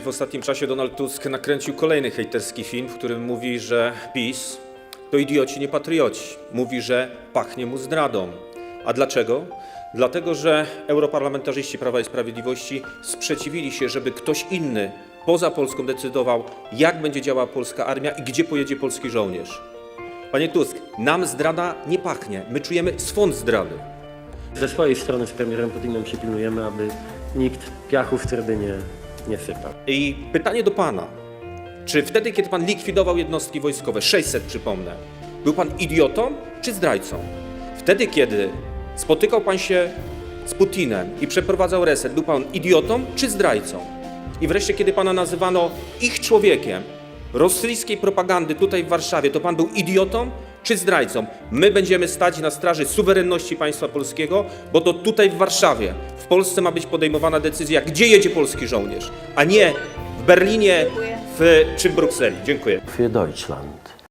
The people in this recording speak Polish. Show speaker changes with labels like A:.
A: w ostatnim czasie Donald Tusk nakręcił kolejny hejterski film, w którym mówi, że PiS to idioci, nie patrioci. Mówi, że pachnie mu zdradą. A dlaczego? Dlatego, że europarlamentarzyści Prawa i Sprawiedliwości sprzeciwili się, żeby ktoś inny poza Polską decydował, jak będzie działała polska armia i gdzie pojedzie polski żołnierz. Panie Tusk, nam zdrada nie pachnie. My czujemy swąd zdrady.
B: Ze swojej strony z premierem Putinem się pilnujemy, aby nikt piachu w trybynie nie sypał.
A: I pytanie do pana. Czy wtedy, kiedy pan likwidował jednostki wojskowe, 600 przypomnę, był pan idiotą czy zdrajcą? Wtedy, kiedy spotykał pan się z Putinem i przeprowadzał reset, był pan idiotą czy zdrajcą? I wreszcie, kiedy pana nazywano ich człowiekiem, rosyjskiej propagandy tutaj w Warszawie, to pan był idiotą czy zdrajcą? My będziemy stać na straży suwerenności państwa polskiego, bo to tutaj w Warszawie, Polsce ma być podejmowana decyzja, gdzie jedzie polski żołnierz, a nie w Berlinie w, czy w Brukseli. Dziękuję.
C: Für Deutschland.